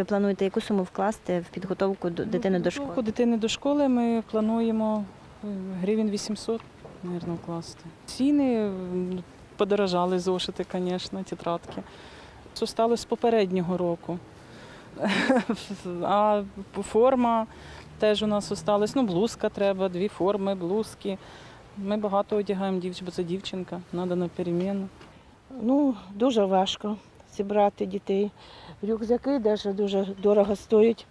ви плануєте яку суму вкласти в підготовку до дитини до Підготовку школи? дитини до школи ми плануємо е, гривень 800, мабуть, вкласти. Ціни подорожали зошити, звісно, тетрадки. Це стало з попереднього року. А форма теж у нас осталась. Ну, блузка треба, дві форми, блузки. Ми багато одягаємо дівчат, бо це дівчинка, треба на переміну. Ну, дуже важко зібрати дітей. Рюкзаки навіть дуже дорого стоять.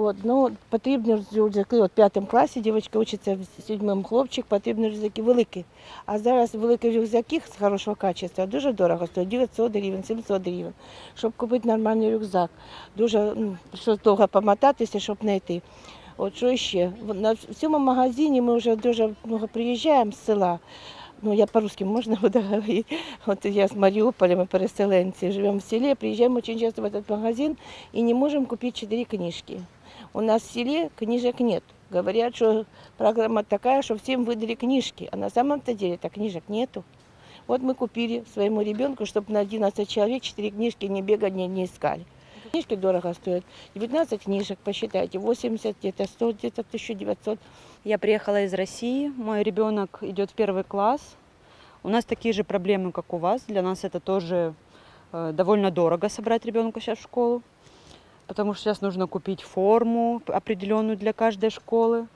От, ну, потрібні рюкзаки, от в п'ятому класі дівчинка вчиться в сьомому хлопчик, потрібні рюкзаки великі. А зараз великі рюкзаки з хорошого качества дуже дорого стоять, 900 гривень, 700 гривень. Щоб купити нормальний рюкзак. Дуже ну, довго помотатися, щоб знайти. От що ще? На в цьому магазині ми вже дуже много приїжджаємо з села Ну, я по-русски можно буду говорить. Вот я с Мариуполя, мы переселенцы, живем в селе, приезжаем очень часто в этот магазин и не можем купить четыре книжки. У нас в селе книжек нет. Говорят, что программа такая, что всем выдали книжки, а на самом-то деле так книжек нету. Вот мы купили своему ребенку, чтобы на 11 человек 4 книжки не бегали, не, не искали. Книжки дорого стоят. 19 книжек, посчитайте, 80, где-то 100, где-то 1900. Я приехала из России, мой ребенок идет в первый класс. У нас такие же проблемы, как у вас. Для нас это тоже э, довольно дорого собрать ребенка сейчас в школу, потому что сейчас нужно купить форму определенную для каждой школы,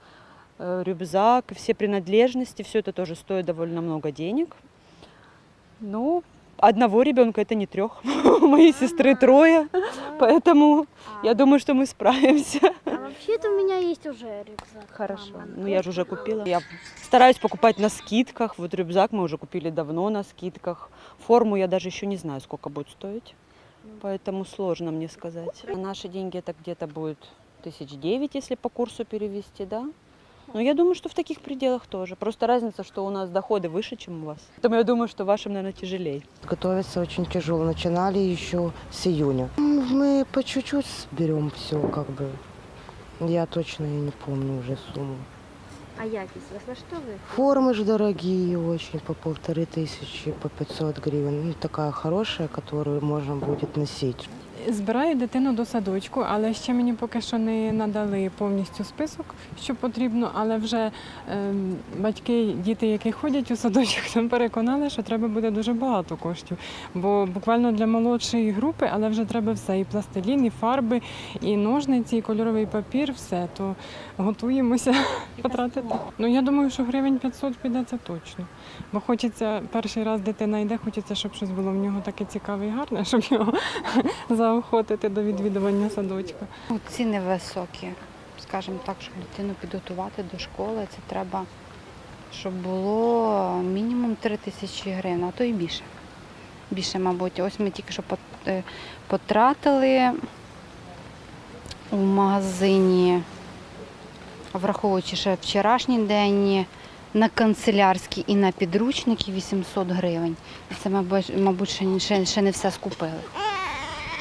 э, рюкзак, все принадлежности. Все это тоже стоит довольно много денег. Ну, одного ребенка это не трех. У моей сестры трое, поэтому я думаю, что мы справимся. А вообще-то у меня есть уже рюкзак. Хорошо. мама. Ну я же уже купила. Я стараюсь покупать на скидках. Вот рюкзак мы уже купили давно на скидках. Форму я даже еще не знаю, сколько будет стоить. Поэтому сложно мне сказать. На наши деньги это где-то будет тысяч девять, если по курсу перевести, да? Но я думаю, что в таких пределах тоже. Просто разница, что у нас доходы выше, чем у вас. Поэтому я думаю, что вашим, наверное, тяжелее. Готовиться очень тяжело. Начинали еще с июня. М, Мы по чуть-чуть берем все, как бы. Я точно и не помню уже сумму. А якість? Ви за що ви? Формы же дорогие очень, по полторы тысячи, по 500 гривен. Ну, такая хорошая, которую можно будет носить. Збираю дитину до садочку, але ще мені поки що не надали повністю список, що потрібно. Але вже ем, батьки, діти, які ходять у садочок, там переконали, що треба буде дуже багато коштів. Бо буквально для молодшої групи, але вже треба все: і пластилін, і фарби, і ножниці, і кольоровий папір, все. То готуємося потратити. Ну я думаю, що гривень 500 піде це точно. Бо хочеться перший раз дитина йде, хочеться, щоб щось було в нього таке цікаве і гарне, щоб його заохотити до відвідування садочка. Ну, Ціни високі, скажімо так, щоб дитину підготувати до школи, це треба, щоб було мінімум 3 тисячі гривень, а то і більше. Більше, мабуть. Ось ми тільки що е, потратили у магазині, враховуючи ще вчорашній день, на канцелярські і на підручники 800 гривень. Це, мабуть, ще, ще не все скупили.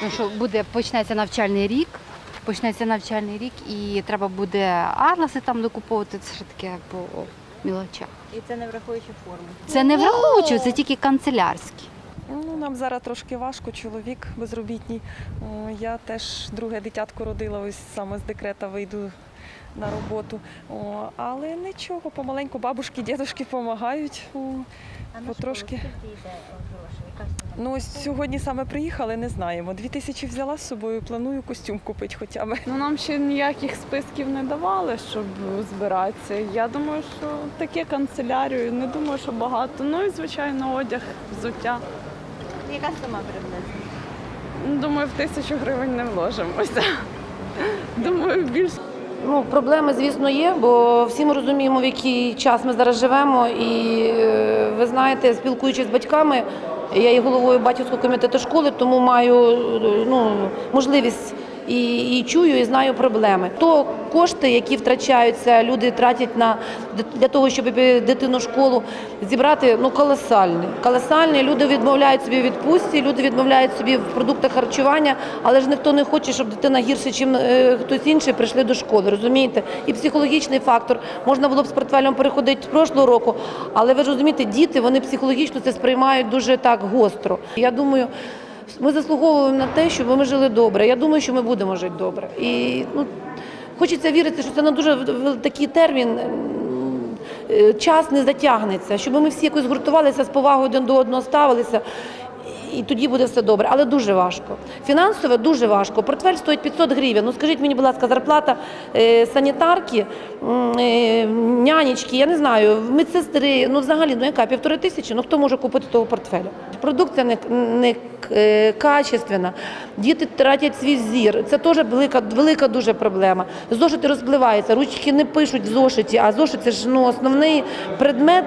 Тому що буде, почнеться навчальний рік, почнеться навчальний рік і треба буде атласи там докуповувати, це ще таке по мілочах. І це не враховуючи форму. Це не враховуючи, це тільки канцелярські. Ну, нам зараз трошки важко, чоловік безробітній. Я теж друге дитятко родила, ось саме з декрета вийду на роботу. О, але нічого, помаленьку бабушки, дідушки допомагають. Потрошки. грошей? Ну, ось сьогодні саме приїхали, не знаємо. Дві тисячі взяла з собою, планую костюм купити хоча б. Ну нам ще ніяких списків не давали, щоб збиратися. Я думаю, що таке канцелярію, не думаю, що багато. Ну і звичайно, одяг, взуття. Яка сума приблизно? Думаю, в тисячу гривень не вложимося. Думаю, більше. Ну, проблеми, звісно, є, бо всі ми розуміємо, в який час ми зараз живемо. І е, ви знаєте, спілкуючись з батьками, я є головою батьківського комітету школи, тому маю е, ну, можливість і, і чую, і знаю проблеми. То кошти, які втрачаються, люди тратять на для того, щоб дитину школу зібрати, ну колосальні. Колосальні. Люди відмовляють собі відпустці, люди відмовляють собі в продуктах харчування, але ж ніхто не хоче, щоб дитина гірше, ніж хтось інший, прийшли до школи. Розумієте? І психологічний фактор можна було б з портфелем переходити прошлого року, але ви ж розумієте, діти вони психологічно це сприймають дуже так гостро. Я думаю. Ми заслуговуємо на те, щоб ми жили добре. Я думаю, що ми будемо жити добре. І ну, хочеться вірити, що це на дуже такий термін. е, Час не затягнеться, щоб ми всі якось гуртувалися з повагою один до одного ставилися. І тоді буде все добре, але дуже важко. Фінансово дуже важко. Портфель стоїть 500 гривень. Ну скажіть мені, будь ласка, зарплата е, санітарки, е, нянечки, я не знаю, медсестри, ну взагалі, ну яка півтори тисячі, ну хто може купити того портфеля? Продукція не, не е, качественна, діти тратять свій зір. Це теж велика, велика дуже проблема. Зошити розпливаються, ручки не пишуть в зошиті, а зошит це ж ну, основний предмет,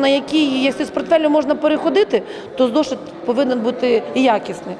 на який, якщо з портфелю можна переходити, то зошит повинен бути якісний.